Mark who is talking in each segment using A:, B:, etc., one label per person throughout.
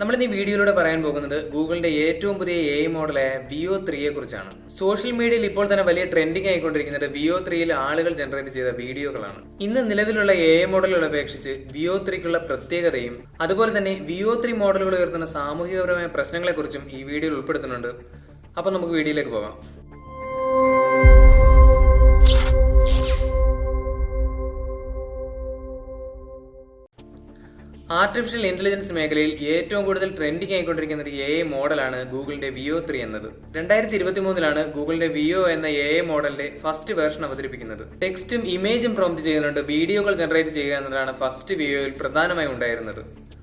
A: നമ്മൾ ഇന്ന് ഈ വീഡിയോയിലൂടെ പറയാൻ പോകുന്നത് ഗൂഗിളിന്റെ ഏറ്റവും പുതിയ എ മോഡലായ വിഒ ത്രീയെ കുറിച്ചാണ്. സോഷ്യൽ മീഡിയയിൽ ഇപ്പോൾ തന്നെ വലിയ ട്രെൻഡിംഗ് ആയിക്കൊണ്ടിരിക്കുന്നത് വിഒ ത്രീയിൽ ആളുകൾ ജനറേറ്റ് ചെയ്ത വീഡിയോകളാണ്. ഇന്ന് നിലവിലുള്ള എ മോഡലുകൾ അപേക്ഷിച്ച് വിഒ ത്രീക്കുള്ള പ്രത്യേകതയും അതുപോലെ തന്നെ വിഒ ത്രീ മോഡലുകൾ ഉയർത്തുന്ന സാമൂഹികപരമായ പ്രശ്നങ്ങളെക്കുറിച്ചും ഈ വീഡിയോയിൽ ഉൾപ്പെടുത്തുന്നുണ്ട്. അപ്പൊ നമുക്ക് വീഡിയോയിലേക്ക് പോകാം. ആർട്ടിഫിഷ്യൽ ഇന്റലിജൻസ് മേഖലയിൽ ഏറ്റവും കൂടുതൽ ട്രെൻഡിങ് ആയിക്കൊണ്ടിരിക്കുന്ന ഒരു എ മോഡലാണ് ഗൂഗിളിന്റെ വിഒ ത്രീ എന്നത്. രണ്ടായിരത്തി ഇരുപത്തി മൂന്നിലാണ് ഗൂഗിളിന്റെ വിഒ എന്ന എ മോഡലിന്റെ ഫസ്റ്റ് വേർഷൻ അവതരിപ്പിക്കുന്നത്. ടെക്സ്റ്റും ഇമേജും പ്രോംപ്റ്റ് ചെയ്യുന്നുണ്ട്. വീഡിയോകൾ ജനറേറ്റ് ചെയ്യുക എന്നതാണ് ഫസ്റ്റ് വിഒയിൽ പ്രധാനമായി ഉണ്ടായിരുന്നത്.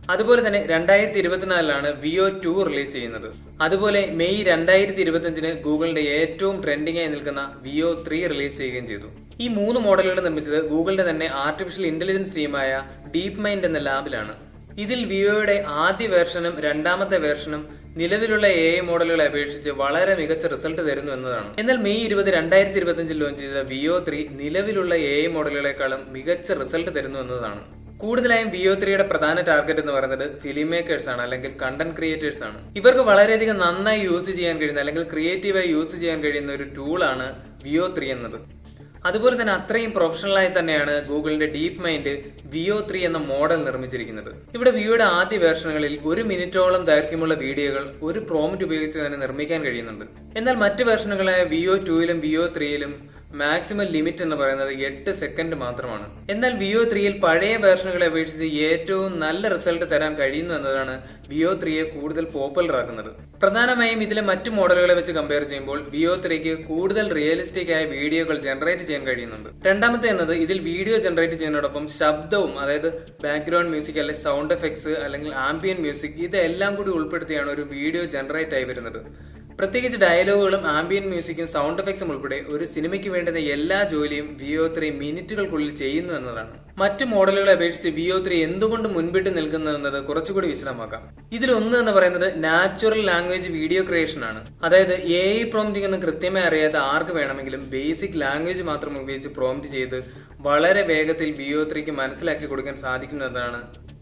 A: അതുപോലെ തന്നെ രണ്ടായിരത്തി ഇരുപത്തിനാലിലാണ് വിഒ ടു റിലീസ് ചെയ്യുന്നത്. അതുപോലെ മെയ് രണ്ടായിരത്തി ഇരുപത്തിയഞ്ചിന് ഗൂഗിളിന്റെ ഏറ്റവും ട്രെൻഡിംഗ് ആയി നിൽക്കുന്ന വിഒ ത്രീ റിലീസ് ചെയ്യുകയും ചെയ്തു. ഈ മൂന്ന് മോഡലുകൾ നിർമ്മിച്ചത് ഗൂഗിളിന്റെ തന്നെ ആർട്ടിഫിഷ്യൽ ഇന്റലിജൻസ് ടീമായ ഡീപ് മൈൻഡ് എന്ന ലാബിലാണ്. ഇതിൽ വിവോയുടെ ആദ്യ വേർഷനും രണ്ടാമത്തെ വേർഷനും നിലവിലുള്ള എ ഐ മോഡലുകളെ അപേക്ഷിച്ച് വളരെ മികച്ച റിസൾട്ട് തരുന്നു എന്നതാണ്. എന്നാൽ മെയ് ഇരുപത് രണ്ടായിരത്തി ഇരുപത്തിയഞ്ചിൽ ലോഞ്ച് ചെയ്ത വിയോ ത്രീ നിലവിലുള്ള എ ഐ മോഡലുകളെക്കാളും മികച്ച റിസൾട്ട് തരുന്നു എന്നതാണ്. കൂടുതലായും വിയോ ത്രീയുടെ പ്രധാന ടാർഗറ്റ് എന്ന് പറയുന്നത് ഫിലിം മേക്കേഴ്സ് ആണ് അല്ലെങ്കിൽ കണ്ടന്റ് ക്രിയേറ്റേഴ്സ് ആണ്. ഇവർക്ക് വളരെയധികം നന്നായി യൂസ് ചെയ്യാൻ കഴിയുന്ന അല്ലെങ്കിൽ ക്രിയേറ്റീവായി യൂസ് ചെയ്യാൻ കഴിയുന്ന ഒരു ടൂളാണ് വിയോ ത്രീ എന്നത്. അതുപോലെ തന്നെ അത്രയും പ്രൊഫഷണലായി തന്നെയാണ് ഗൂഗിളിന്റെ ഡീപ് മൈൻഡ് വിയോ ത്രീ എന്ന മോഡൽ നിർമ്മിച്ചിരിക്കുന്നത്. ഇവിടെ വിയോയുടെ ആദ്യ വേർഷനുകളിൽ ഒരു മിനിറ്റോളം ദൈർഘ്യമുള്ള വീഡിയോകൾ ഒരു പ്രോമിറ്റ് ഉപയോഗിച്ച് തന്നെ നിർമ്മിക്കാൻ കഴിയുന്നുണ്ട്. എന്നാൽ മറ്റ് വേർഷനുകളായ വിയോ ടൂയിലും വിയോ ത്രീയിലും മാക്സിമം ലിമിറ്റ് എന്ന് പറയുന്നത് എട്ട് സെക്കൻഡ് മാത്രമാണ്. എന്നാൽ വിയോ ത്രീയിൽ പഴയ വേർഷനുകളെ അപേക്ഷിച്ച് ഏറ്റവും നല്ല റിസൾട്ട് തരാൻ കഴിയുന്നു എന്നതാണ് വിയോ ത്രീയെ കൂടുതൽ പോപ്പുലർ ആക്കുന്നത്. പ്രധാനമായും ഇതിലെ മറ്റു മോഡലുകളെ വെച്ച് കമ്പയർ ചെയ്യുമ്പോൾ വിയോ ത്രീക്ക് കൂടുതൽ റിയലിസ്റ്റിക് ആയ വീഡിയോകൾ ജനറേറ്റ് ചെയ്യാൻ കഴിയുന്നുണ്ട്. രണ്ടാമത്തെ എന്നത് ഇതിൽ വീഡിയോ ജനറേറ്റ് ചെയ്യുന്നതോടൊപ്പം ശബ്ദവും അതായത് ബാക്ക്ഗ്രൗണ്ട് മ്യൂസിക് അല്ലെങ്കിൽ സൗണ്ട് എഫക്ട്സ് അല്ലെങ്കിൽ ആംബിയൻ മ്യൂസിക് ഇതെല്ലാം കൂടി ഉൾപ്പെടുത്തിയാണ് ഒരു വീഡിയോ ജനറേറ്റ് ആയി വരുന്നത്. പ്രത്യേകിച്ച് ഡയലോഗുകളും ആംബിയൻ മ്യൂസിക്കും സൗണ്ട് എഫക്ട്സും ഉൾപ്പെടെ ഒരു സിനിമയ്ക്ക് വേണ്ടുന്ന എല്ലാ ജോലിയും വിഒ ത്രീ മിനിറ്റുകൾക്കുള്ളിൽ ചെയ്യുന്നു എന്നതാണ്. മറ്റു മോഡലുകളെ അപേക്ഷിച്ച് വിഒ ത്രീ എന്തുകൊണ്ട് മുൻപിട്ട് നിൽക്കുന്നു എന്നത് കുറച്ചുകൂടി വിശദമാക്കാം. ഇതിലൊന്ന് എന്ന് പറയുന്നത് നാച്ചുറൽ ലാംഗ്വേജ് വീഡിയോ ക്രിയേഷൻ ആണ്. അതായത് എ ഐ പ്രോംറ്റിംഗ് എന്ന് കൃത്യമായി അറിയാത്ത ആർക്ക് വേണമെങ്കിലും ബേസിക് ലാംഗ്വേജ് മാത്രം ഉപയോഗിച്ച് പ്രോംപ്റ്റ് ചെയ്ത് വളരെ വേഗത്തിൽ വിഒ ത്രീക്ക് മനസ്സിലാക്കി കൊടുക്കാൻ സാധിക്കുന്നതാണ്.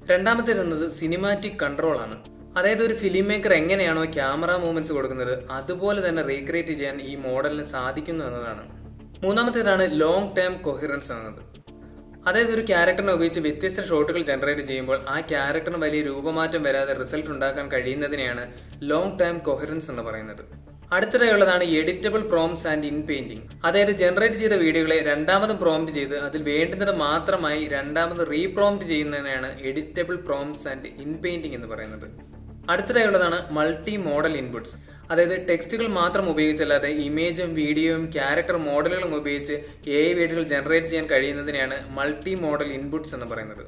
A: രണ്ടാമത്തേത് എന്നത് സിനിമാറ്റിക് കൺട്രോൾ ആണ്. അതായത് ഒരു ഫിലിം മേക്കർ എങ്ങനെയാണോ ക്യാമറ മൂവ്മെന്റ്സ് കൊടുക്കുന്നത് അതുപോലെ തന്നെ റീക്രിയേറ്റ് ചെയ്യാൻ ഈ മോഡലിന് സാധിക്കുന്നു എന്നതാണ്. മൂന്നാമത്തേതാണ് ലോങ് ടേം കൊഹിറൻസ് എന്നത്. അതായത് ഒരു ക്യാരക്ടറിനെ ഉപയോഗിച്ച് വ്യത്യസ്ത ഷോട്ടുകൾ ജനറേറ്റ് ചെയ്യുമ്പോൾ ആ ക്യാരക്ടറിന് വലിയ രൂപമാറ്റം വരാതെ റിസൾട്ട് ഉണ്ടാക്കാൻ കഴിയുന്നതിനെയാണ് ലോങ് ടേം കൊഹറൻസ് എന്ന് പറയുന്നത്. അടുത്തിടെയുള്ളതാണ് editable prompts and in painting അതായത് ജനറേറ്റ് ചെയ്ത വീഡിയോകളെ രണ്ടാമതും പ്രോംപ്റ്റ് ചെയ്ത് അതിൽ വേണ്ടുന്നത് മാത്രമായി രണ്ടാമത് റീപ്രോംപ്റ്റ് ചെയ്യുന്നതിനാണ് editable prompts and in painting എന്ന് പറയുന്നത്. അടുത്തതായുള്ളതാണ് മൾട്ടി മോഡൽ ഇൻപുട്സ് അതായത് ടെക്സ്റ്റുകൾ മാത്രം ഉപയോഗിച്ചല്ലാതെ ഇമേജും വീഡിയോയും ക്യാരക്ടർ മോഡലുകളും ഉപയോഗിച്ച് എ ഐ വീഡിയോകൾ ജനറേറ്റ് ചെയ്യാൻ കഴിയുന്നതിനെയാണ് മൾട്ടി മോഡൽ ഇൻപുട്സ് എന്ന് പറയുന്നത്.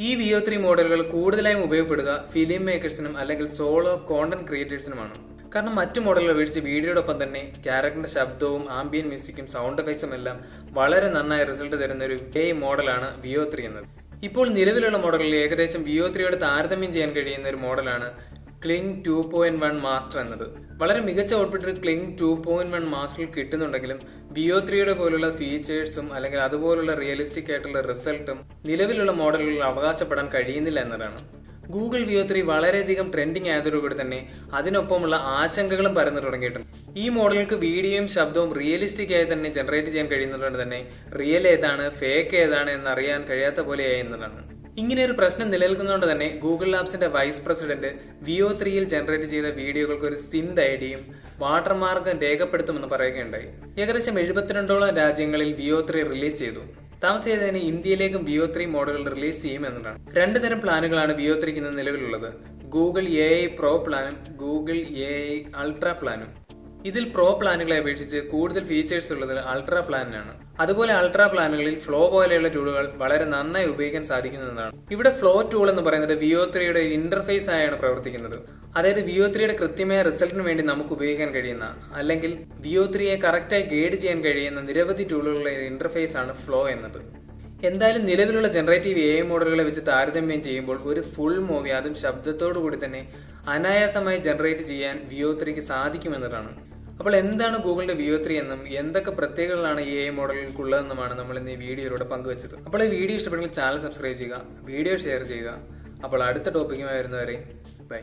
A: ഈ വിഒ ത്രീ മോഡലുകൾ കൂടുതലായും ഉപയോഗപ്പെടുക ഫിലിം മേക്കേഴ്സിനും അല്ലെങ്കിൽ സോളോ കോണ്ടന്റ് ക്രിയേറ്റേഴ്സിനുമാണ് കാരണം മറ്റു മോഡലുകൾ ഉപയോഗിച്ച് വീഡിയോടൊപ്പം തന്നെ ക്യാരക്ടറിന്റെ ശബ്ദവും ആംബിയൻ മ്യൂസിക്കും സൗണ്ട് എഫക്ട്സും എല്ലാം വളരെ നന്നായി റിസൾട്ട് തരുന്ന ഒരു എ മോഡലാണ് വിഒ ത്രീ എന്നത്. ഇപ്പോൾ നിലവിലുള്ള മോഡലിൽ ഏകദേശം വിഒ ത്രീയോട് താരതമ്യം ചെയ്യാൻ കഴിയുന്ന ഒരു മോഡലാണ് Kling two point one master എന്നത്. വളരെ മികച്ച output Kling two point one മാസ്റ്ററിൽ കിട്ടുന്നുണ്ടെങ്കിലും വിഒ ത്രീയുടെ പോലുള്ള ഫീച്ചേഴ്സും അല്ലെങ്കിൽ അതുപോലുള്ള റിയലിസ്റ്റിക് ആയിട്ടുള്ള റിസൾട്ടും നിലവിലുള്ള മോഡലുകളിൽ അവകാശപ്പെടാൻ കഴിയുന്നില്ല എന്നതാണ്. ഗൂഗിൾ വ്യൂ ത്രീ വളരെയധികം ട്രെൻഡിങ് ആയതോടുകൂടി തന്നെ അതിനൊപ്പമുള്ള ആശങ്കകളും പരന്നു തുടങ്ങിയിട്ടുണ്ട്. ഈ മോഡലുകൾക്ക് വീഡിയോയും ശബ്ദവും റിയലിസ്റ്റിക് ആയി തന്നെ ജനറേറ്റ് ചെയ്യാൻ കഴിയുന്നതുകൊണ്ട് തന്നെ റിയൽ ഏതാണ് ഫേക്ക് ഏതാണ് എന്ന് അറിയാൻ കഴിയാത്ത പോലെയായി എന്നതാണ്. ഇങ്ങനെ ഒരു പ്രശ്നം നിലനിൽക്കുന്നതുകൊണ്ട് തന്നെ ഗൂഗിൾ ലാബ്സിന്റെ വൈസ് പ്രസിഡന്റ് വിഒ ത്രീയിൽ ജനറേറ്റ് ചെയ്ത വീഡിയോകൾക്ക് ഒരു സിന്ത് ഐഡിയും വാട്ടർമാർക്കും രേഖപ്പെടുത്തുമെന്ന് പറയുകയുണ്ടായി. ഏകദേശം എഴുപത്തിരണ്ടോളം രാജ്യങ്ങളിൽ വിഒ ത്രീ റിലീസ് ചെയ്തു. താമസിയാതെ ഇന്ത്യയിലേക്കും വിയോ ത്രീ മോഡലുകൾ റിലീസ് ചെയ്യുമെന്നതാണ് രണ്ട് തരം പ്ലാനുകളാണ് വിയോ ത്രീക്ക് ഇന്ന് നിലവിലുള്ളത്. ഗൂഗിൾ എ ഐ പ്രോ പ്ലാനും ഗൂഗിൾ എ ഐ അൾട്രാ പ്ലാനും. ഇതിൽ പ്രോ പ്ലാനുകളെ അപേക്ഷിച്ച് കൂടുതൽ ഫീച്ചേഴ്സ് ഉള്ളത് അൾട്രാ പ്ലാനിനാണ്. അതുപോലെ അൾട്രാ പ്ലാനുകളിൽ ഫ്ലോ പോലെയുള്ള ടൂളുകൾ വളരെ നന്നായി ഉപയോഗിക്കാൻ സാധിക്കുന്നതാണ് ഇവിടെ ഫ്ലോ ടൂൾ എന്ന് പറയുന്നത് വിഒ ത്രീയുടെ ഇന്റർഫേസ് ആയാണ് പ്രവർത്തിക്കുന്നത്. അതായത് വിഒ ത്രീയുടെ കൃത്യമായ റിസൾട്ടിന് വേണ്ടി നമുക്ക് ഉപയോഗിക്കാൻ കഴിയുന്ന അല്ലെങ്കിൽ വിഒ ത്രീയെ കറക്റ്റായി ഗൈഡ് ചെയ്യാൻ കഴിയുന്ന നിരവധി ടൂളുകളുടെ ഇന്റർഫേസ് ആണ് ഫ്ലോ എന്നത്. എന്തായാലും നിലവിലുള്ള ജനറേറ്റീവ് എ മോഡലുകളെ വെച്ച് താരതമ്യം ചെയ്യുമ്പോൾ ഒരു ഫുൾ മൂവി അതും ശബ്ദത്തോടു കൂടി തന്നെ അനായാസമായി ജനറേറ്റ് ചെയ്യാൻ വിഒ ത്രീക്ക് സാധിക്കുമെന്നതാണ്. അപ്പോൾ എന്താണ് ഗൂഗിളിന്റെ വിയോ ത്രീ എന്നും എന്തൊക്കെ പ്രത്യേകതകളാണ് ഈ എ മോഡലുകൾക്കുള്ളതെന്നുമാണ് നമ്മൾ ഇന്ന് ഈ വീഡിയോയിലൂടെ പങ്കുവച്ചത്. അപ്പോൾ ഈ വീഡിയോ ഇഷ്ടപ്പെട്ടെങ്കിൽ ചാനൽ സബ്സ്ക്രൈബ് ചെയ്യുക വീഡിയോ ഷെയർ ചെയ്യുക. അപ്പോൾ അടുത്ത ടോപ്പിക്കുമായി വരുന്നവരെ ബൈ